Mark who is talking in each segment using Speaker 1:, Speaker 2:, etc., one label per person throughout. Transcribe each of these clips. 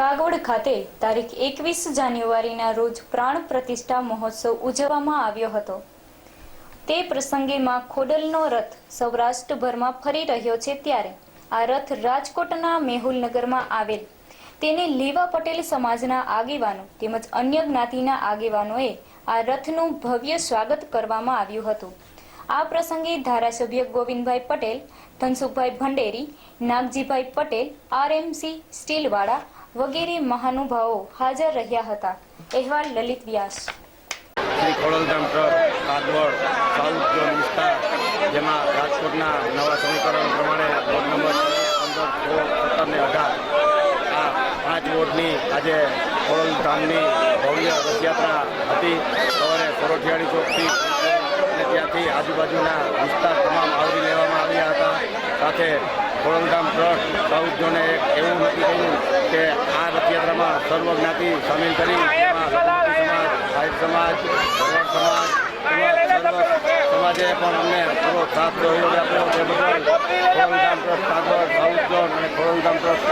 Speaker 1: કાગવડ ખાતે તારીખ એકવીસ જાન્યુઆરીના રોજ પ્રાણ પ્રતિષ્ઠા મહોત્સવ ઉજવવામાં આવ્યો હતો. તે પ્રસંગે માં ખોડલનો રથ સૌરાષ્ટ્રભરમાં ફરી રહ્યો છે ત્યારે આ રથ રાજકોટના મેહુલનગરમાં આવેલ. તેને લેવા પટેલ સમાજના આગેવાનો તેમજ અન્ય જ્ઞાતિના આગેવાનોએ આ રથનું ભવ્ય સ્વાગત કરવામાં આવ્યું હતું. આ પ્રસંગે ધારાસભ્ય ગોવિંદભાઈ પટેલ, ધનસુખભાઈ ભંડેરી, નાગજીભાઈ પટેલ, આરએમસી સ્ટીલવાળા વગેરે મહાનુભાવો હાજર રહ્યા હતા. અહેવાલ લલિત વ્યાસ.
Speaker 2: જેમાં રાજકોટના નવા સમીકરણ પ્રમાણે વોર્ડ નંબર પંદર, સોળ, સત્તર ને અઢાર. આ પાંચ વોર્ડની આજે ખોડલધામની ભવ્ય રથયાત્રા હતી. સવારે સોરઠિયાળી ચોકથી અને ત્યાંથી આજુબાજુના વિસ્તાર તમામ આવરી લેવામાં આવ્યા હતા. સાથે ખોડલધામ ટ્રસ્ટ ઝોને એક એવું નક્કી કર્યું કે આ રથયાત્રામાં સર્વ જ્ઞાતિ સામેલ કરી સમાજ ભાઈ સમાજ ભરવાડ સમાજ, સમાજે પણ અમને પૂરો સાથ સહયોગ આપ્યો તે બદલ ખોડલધામ ટ્રસ્ટ કાગળ સાઉથ ઝોન અને ખોડલધામ ટ્રસ્ટ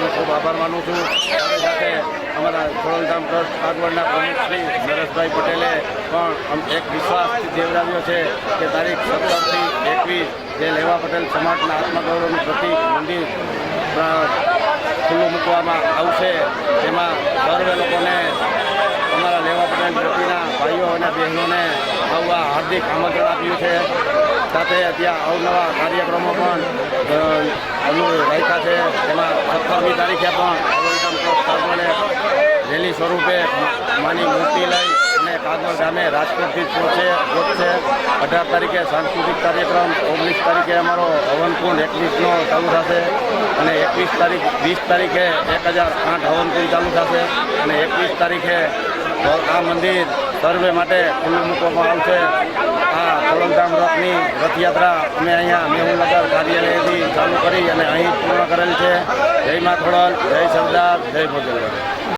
Speaker 2: કાગળ ખૂબ આભાર માનું છું. સાથે સાથે અમારા ખોડલધામ ટ્રસ્ટ કાગળના પ્રમુખ શ્રી નરેશભાઈ પટેલે પણ એક વિશ્વાસ જેવડાવ્યો છે કે તારીખ સત્તરથી એકવીસ જે લેવા પટેલ સમાજના આત્મગૌરવનું પ્રતિક મંદિર ખુલ્લું મૂકવામાં આવશે, તેમાં સર્વે લોકોને, અમારા લેવા પટેલ પ્રતિના ભાઈઓ અને બહેનોને આવવા હાર્દિક આમંત્રણ આપ્યું છે. સાથે ત્યાં અવનવા કાર્યક્રમો પણ રાખ્યા છે. તેમાં સત્તરમી તારીખે પણ રેલી સ્વરૂપે માની મૂર્તિ લઈ અને કાગળ ગામે રાજકોટથી પહોંચે પહોંચશે અઢાર તારીખે સાંસ્કૃતિક કાર્યક્રમ, ઓગણીસ તારીખે અમારો હવનકુંડ એકવીસનો ચાલુ થશે અને એકવીસ તારીખ, વીસ તારીખે એક હજાર આઠ હવનકુંડ ચાલુ થશે અને એકવીસ તારીખે આ મંદિર સર્વે માટે ખુલ્લું મૂકવામાં આવશે. ખોડલધામ રથની રથયાત્રા અમે અહીંયા મેહુલનગર કાર્યાલયથી ચાલુ કરી અને અહીં પૂર્ણ કરેલ છે. જય મા ખોડલ, જય સરદાર, જય ભોજનગર